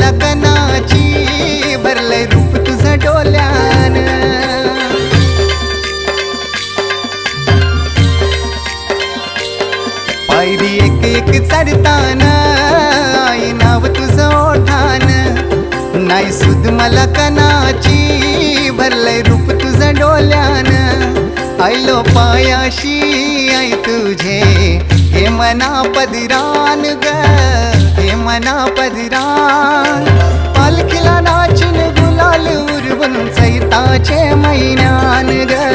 लग्नाची भरलंय रूप तुझं डोल्यान. पायरी एक एक चढताना आई नाव तुझं ओठान. नाही सुद मला कनाची भरलंय रूप तुझं डोल्यान. आयलो पायाशी आई तुझे हे मना पदिरान ग हे मना पदिरान ചേമൈനാനുകൾ